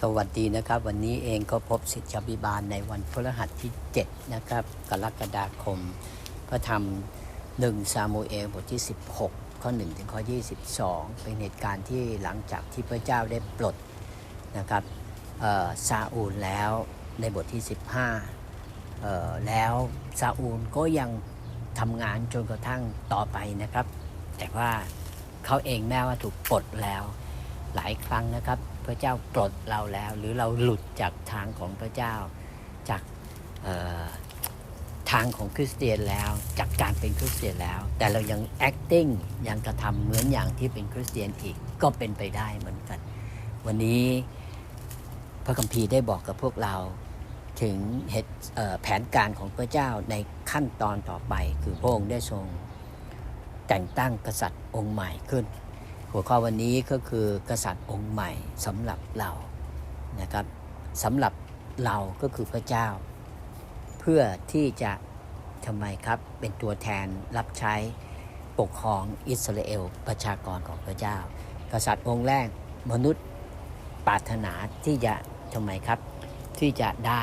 สวัสดีนะครับ วันนี้เองก็พบสิทธิบิบาลในวันพฤหัสที่ 7 นะครับ กรกฎาคมพระธรรมหนึ่งซามูเอลบทที่ 16 ข้อ 1 ถึงข้อ 22 เป็นเหตุการณ์ที่หลังจากที่พระเจ้าได้ปลดนะครับซาอูลแล้วในบทที่ 15 แล้วซาอูลก็ยังทำงานจนกระทั่งต่อไปนะครับ แต่ว่าเขาเองแม้ว่าถูกปลดแล้วหลายครั้งนะครับ พระเจ้าปลดเราแล้ว หรือเราหลุดจากทางของพระเจ้า จากทางของคริสเตียนแล้วจากการเป็นคริสเตียนแล้ว แต่เรายัง acting ยังกระทำเหมือนอย่างที่เป็นคริสเตียนอีกก็เป็นไปได้เหมือนกัน วันนี้พระคัมภีร์ได้บอกกับพวกเราถึงเหตุแผนการของพระเจ้าในขั้นตอนต่อไป คือพระองค์ได้ทรงแต่งตั้งกษัตริย์องค์ใหม่ขึ้น หัวข้อวันนี้ก็คือกษัตริย์องค์ใหม่สำหรับเรานะครับสำหรับเราก็คือพระเจ้า เพื่อที่จะทำไมครับเป็นตัวแทนรับใช้ปกครองอิสราเอลประชากรของพระเจ้า กษัตริย์องค์แรกมนุษย์ปรารถนาที่จะทำไมครับที่จะได้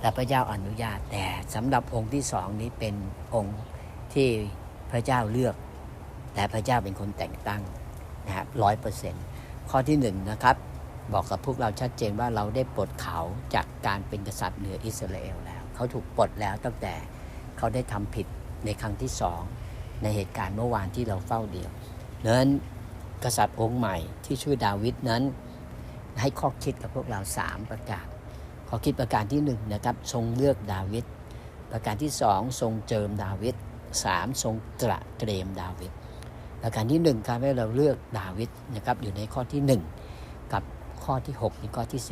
และพระเจ้าอนุญาตแต่สำหรับองค์ที่สองนี้เป็นองค์ที่พระเจ้าเลือก และพระเจ้าเป็นคนแต่งตั้ง นะครับร้อยเปอร์เซ็นต์ข้อที่หนึ่งนะครับบอกกับพวกเราชัดเจนว่าเราได้ปลดเขาจากการเป็นกษัตริย์เหนืออิสราเอลแล้ว เขาถูกปลดแล้วตั้งแต่เขาได้ทำผิดในครั้งที่สองในเหตุการณ์เมื่อวานที่เราเฝ้าเดียวนั้นกษัตริย์องค์ใหม่ที่ชื่อดาวิดนั้นให้ข้อคิดกับพวกเราสามประการข้อคิดประการที่หนึ่งนะครับทรงเลือกดาวิดประการที่สองทรงเจิมดาวิดสามทรงตระเตรียมดาวิด ประการที่หนึ่งการให้เราเลือกดาวิดนะครับอยู่ในข้อที่ 1 กับข้อที่6ในข้อที่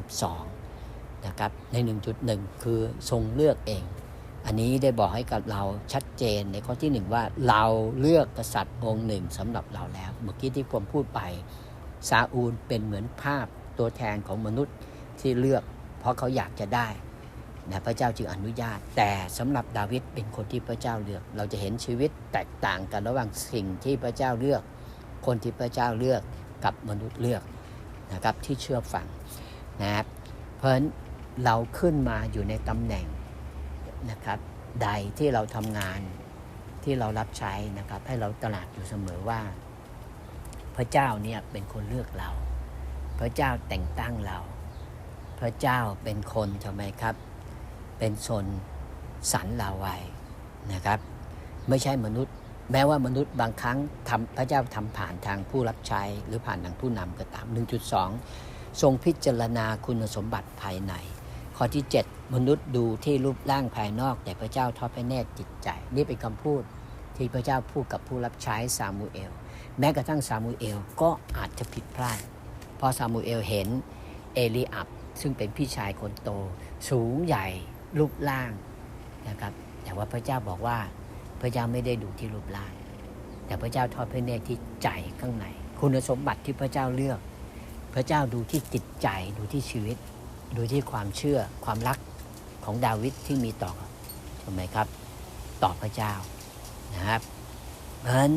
12นะครับใน 1.1 คือทรงเลือกเอง อันนี้ได้บอกให้กับเราชัดเจนในข้อที่ 1 ว่าเราเลือกกษัตริย์องค์หนึ่งสำหรับเราแล้ว เมื่อกี้ที่ผมพูดไปซาอูลเป็นเหมือนภาพตัวแทนของมนุษย์ที่เลือก เพราะเขาอยากจะได้ นะพระเจ้าจึงอนุญาต แต่สำหรับดาวิดเป็นคนที่พระเจ้าเลือก เราจะเห็นชีวิตแตกต่างกันระหว่างสิ่งที่พระเจ้าเลือก คนที่พระเจ้าเลือกกับมนุษย์เลือกนะครับที่เชื่อฟังนะครับเพราะเราขึ้นมาอยู่ในตำแหน่งนะครับใดที่เราทำงานที่เรารับใช้นะครับให้เราตระหนักอยู่เสมอว่า พระเจ้าเนี่ยเป็นคนเลือกเรา พระเจ้าแต่งตั้งเรา พระเจ้าเป็นคนทำไมครับ เป็นชนสรรเราไว้นะครับ ไม่ใช่มนุษย์ แม้ว่ามนุษย์บางครั้งทำพระเจ้าทำผ่านทางผู้รับใช้หรือผ่านทางผู้นำก็ตาม 1.2 ทรงพิจารณาคุณสมบัติภายใน ข้อที่ 7 มนุษย์ดูที่รูปร่างภายนอก แต่พระเจ้าทอดพระเนตรจิตใจ นี่เป็นคำพูดที่พระเจ้าพูดกับผู้รับใช้ซามูเอล แม้กระทั่งซามูเอลก็อาจจะผิดพลาด เพราะซามูเอลเห็นเอลีอับซึ่งเป็นพี่ชายคนโต สูงใหญ่ รูปร่างนะครับ แต่ว่าพระเจ้าบอกว่าพระเจ้าไม่ได้ดูที่รูปร่าง แต่พระเจ้าทอดพระเนตรที่ใจข้างในคุณสมบัติที่พระเจ้าเลือก พระเจ้าดูที่จิตใจดูที่ชีวิต ดูที่ความเชื่อความรักของดาวิดที่มีต่อทำไมครับ ต่อพระเจ้านะครับเพราะฉะนั้น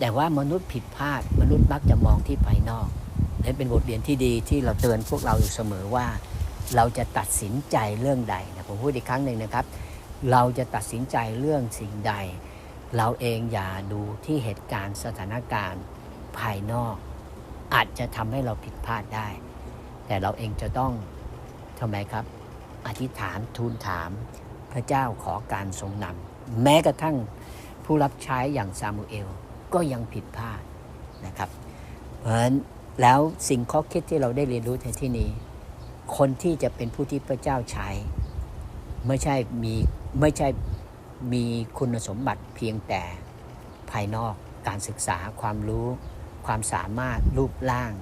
แต่ว่ามนุษย์ผิดพลาดมนุษย์มักจะมองที่ภายนอกและเป็นบทเรียนที่ดีที่เราเตือนพวกเราอยู่เสมอว่า เราจะตัดสินใจเรื่องใดนะผมพูดอีกครั้งหนึ่งนะครับ เราจะตัดสินใจเรื่องสิ่งใด เราเองอย่าดูที่เหตุการณ์สถานการณ์ภายนอก อาจจะทำให้เราผิดพลาดได้ แต่เราเองจะต้องทำไมครับ อธิษฐานทูลถามพระเจ้าขอการทรงนำแม้กระทั่งผู้รับใช้อย่างซามูเอลก็ยังผิดพลาดนะครับ เพราะฉะนั้นแล้วสิ่งข้อคิดที่เราได้เรียนรู้ในที่นี้ คนที่จะเป็นผู้ที่พระเจ้าใช้ ไม่ใช่มีไม่ใช่มีคุณสมบัติเพียงแต่ภายนอกการศึกษาความรู้ ความสามารถรูปร่าง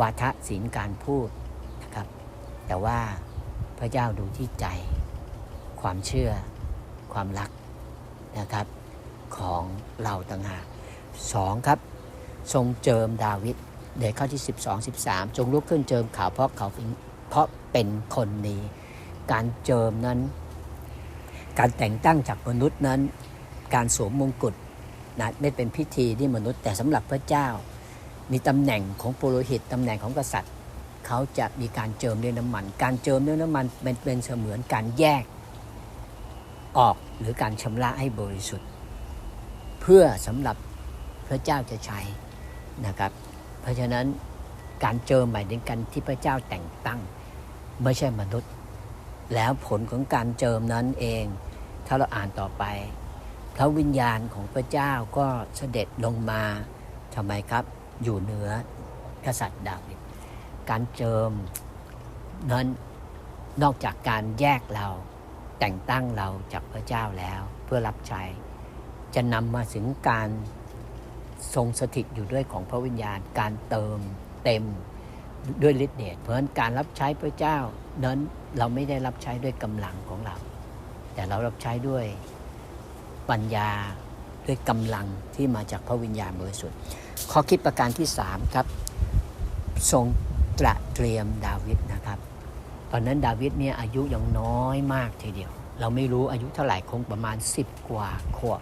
วาทศิลป์การพูดนะครับ แต่ว่าพระเจ้าดูที่ใจ ความเชื่อ ความรักนะครับ ของเราต่างหากสองครับ ทรงเจิมดาวิดเดี๋ยวข้อที่ 12 13 จงลุกขึ้นเจิมเขาเพราะเขาเป็น เพราะเป็นคนนี้ การเจิมนั้น การแต่งตั้งจากมนุษย์นั้น การสวมมงกุฎนะไม่เป็นพิธีที่มนุษย์แต่สำหรับพระเจ้า มีตำแหน่งของปุโรหิตตำแหน่งของกษัตริย์ เขาจะมีการเจิมด้วยน้ำมัน การเจิมด้วยน้ำมันเป็นเป็นเสมือนการแยกออกหรือการชำระให้บริสุทธิ์ เพื่อสำหรับพระเจ้าจะใช้นะครับ เพราะฉะนั้นการเจิมหมายถึงการที่พระเจ้าแต่งตั้ง ไม่ใช่มนุษย์ แล้วผลของการเจิมนั้นเอง ถ้าเราอ่านต่อไป พระวิญญาณของพระเจ้าก็เสด็จลงมาทำไมครับ อยู่เหนือกษัตริย์ดาวิดการเจิมนั้นนอกจากการแยกเราแต่งตั้งเราจากพระเจ้าแล้วเพื่อรับใช้จะนำมาถึงการทรงสถิตอยู่ด้วยของพระวิญญาณการเติมเต็ม ด้วยฤทธิเดชเพราะฉะนั้นการรับใช้พระเจ้านั้นเราไม่ได้รับใช้ด้วยกำลังของเรา แต่เรารับใช้ด้วยปัญญาด้วยกำลังที่มาจากพระวิญญาณบริสุทธิ์ข้อคิดประการที่3ครับทรงตระเตรียมดาวิดนะครับ ตอนนั้นดาวิดเนี่ยอายุยังน้อยมากทีเดียว เราไม่รู้อายุเท่าไหร่คงประมาณ 10 กว่าขวบ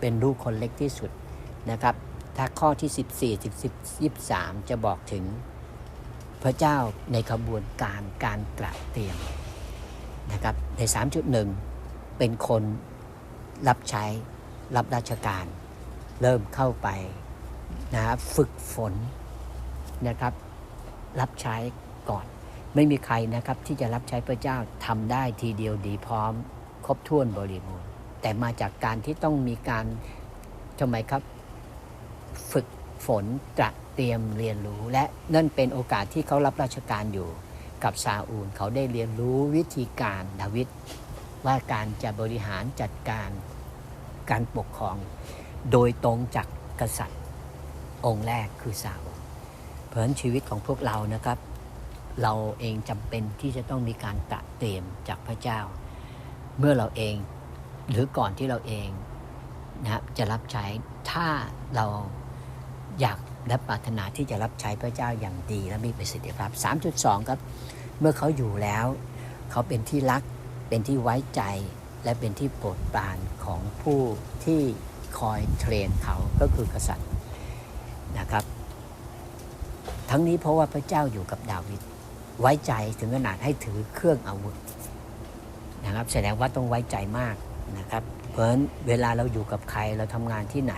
เป็นลูกคนเล็กที่สุดนะครับ ถ้าข้อที่ 14ถึง10 23 จะบอกถึง พระเจ้าในขบวนการการตระเตรียมนะครับใน 3.1 เป็นคนรับใช้รับราชการ เริ่มเข้าไปนะฝึกฝนนะครับ รับใช้ก่อน ไม่มีใครนะครับที่จะรับใช้พระเจ้าทำได้ทีเดียวดีพร้อม ครบถ้วนบริบูรณ์แต่มาจากการที่ต้องมีการทำไมครับ ฝึกฝนตระ เตรียมเรียนรู้ และนั่นเป็นโอกาสที่เขารับราชการอยู่กับซาอูล เขาได้เรียนรู้วิธีการดาวิดว่าการจะบริหารจัดการการปกครอง โดยตรงจากกษัตริย์ องค์แรกคือซาอูลเพราะนชีวิตของพวกเรานะครับ เราเองจำเป็นที่จะต้องมีการตระเตรียมจากพระเจ้า เมื่อเราเองหรือก่อนที่เราเองนะครับจะรับใช้ถ้าเราอยาก และปรารถนาที่จะรับใช้พระเจ้าอย่างดีและมีประสิทธิภาพ 3.2 ครับ เมื่อเขาอยู่แล้ว เขาเป็นที่รัก เป็นที่ไว้ใจ และเป็นที่โปรดปรานของผู้ที่คอยเทรนเขาก็คือกษัตริย์นะครับ ทั้งนี้เพราะว่าพระเจ้าอยู่กับดาวิดไว้ใจถึงขนาดให้ถือเครื่องอาวุธนะครับแสดงว่าต้องไว้ใจมากนะครับ เพราะฉะนั้นเวลาเราอยู่กับใครเราทำงานที่ไหน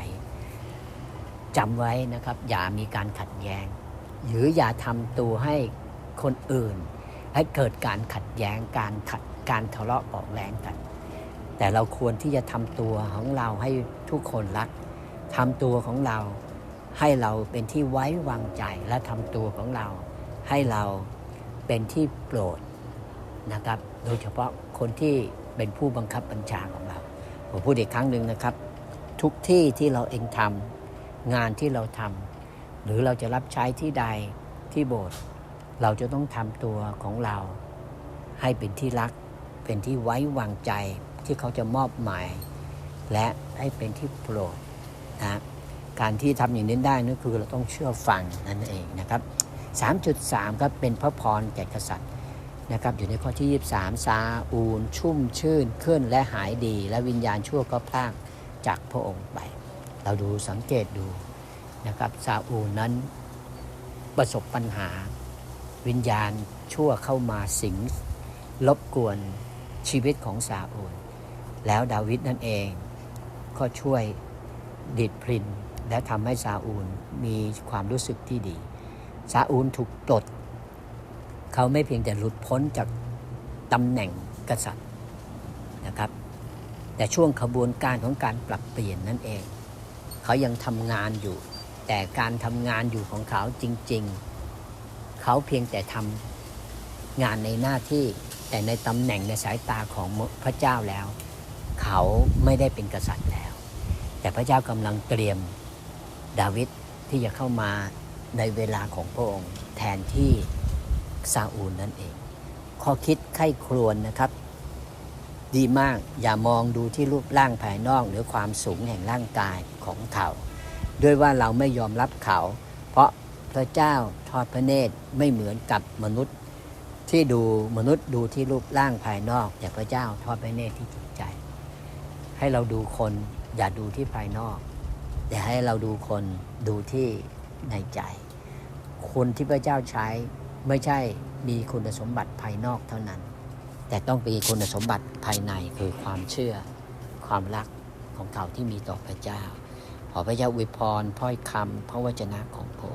จำไว้นะครับ อย่ามีการขัดแย้ง หรืออย่าทำตัวให้คนอื่น ให้เกิดการขัดแย้งการขัดการทะเลาะเบาะแรงกัน แต่เราควรที่จะทำตัวของเราให้ทุกคนรักทำตัวของเราให้เราเป็นที่ไว้วางใจและทำตัวของเรา ให้เราเป็นที่โปรดนะครับ โดยเฉพาะคนที่เป็นผู้บังคับบัญชาของเรา ผมพูดอีกครั้งหนึ่งนะครับ ทุกที่ที่เราเองทำ งานที่เราทำหรือเราจะรับใช้ที่ใดที่โบสถ์เราจะต้องทำตัวของเรา ให้เป็นที่รัก เป็นที่ไว้วางใจที่เขาจะมอบหมาย และให้เป็นที่โปรดนะการที่ทำอย่างนี้ได้นั่นคือเราต้องเชื่อฟังนั่นเองนะครับ 3.3ครับเป็นพระพรแก่กษัตริย์นะครับอยู่ในข้อที่ 23 ซาอูล ชุ่มชื่น ขึ้นและหายดี และวิญญาณชั่วก็พลากจากพระองค์ไป เราดูสังเกตดูนะครับซาอูลนั้นประสบปัญหา วิญญาณชั่วเข้ามาสิงรบกวนชีวิตของซาอูล แล้วดาวิดนั่นเองก็ช่วยดิดพริน และทำให้ซาอูลมีความรู้สึกที่ดีซาอูลถูกปลด เขาไม่เพียงแต่หลุดพ้นจากตำแหน่งกษัตริย์นะครับ แต่ช่วงขบวนการของการปรับเปลี่ยนนั่นเอง เขายังทำงานอยู่ แต่การทำงานอยู่ของเขาจริง ๆ เขาเพียงแต่ทำงานในหน้าที่แต่ในตำแหน่งในสายตาของพระเจ้าแล้ว เขาไม่ได้เป็นกษัตริย์แล้ว แต่พระเจ้ากำลังเตรียมดาวิดที่จะเข้ามาในเวลาของพระองค์แทนที่ซาอูลนั่นเอง ข้อคิดไข้ครวนนะครับ ดีมากอย่ามองดูที่รูปร่างภายนอกหรือความสูงแห่งร่างกายของเขา ด้วยว่าเราไม่ยอมรับเขา เพราะพระเจ้าทอดพระเนตรไม่เหมือนกับมนุษย์ที่ดูมนุษย์ดูที่รูปร่างภายนอก แต่พระเจ้าทอดพระเนตรที่จิตใจ ให้เราดูคนอย่าดูที่ภายนอก แต่ให้เราดูคนดูที่ในใจ คนที่พระเจ้าใช้ไม่ใช่มีคุณสมบัติภายนอกเท่านั้น แต่ต้องมีคุณสมบัติภายในคือความเชื่อความรักของเขาที่มีต่อพระเจ้า ขอพระเจ้าอวยพรพ้อยคำพระวจนะของพระ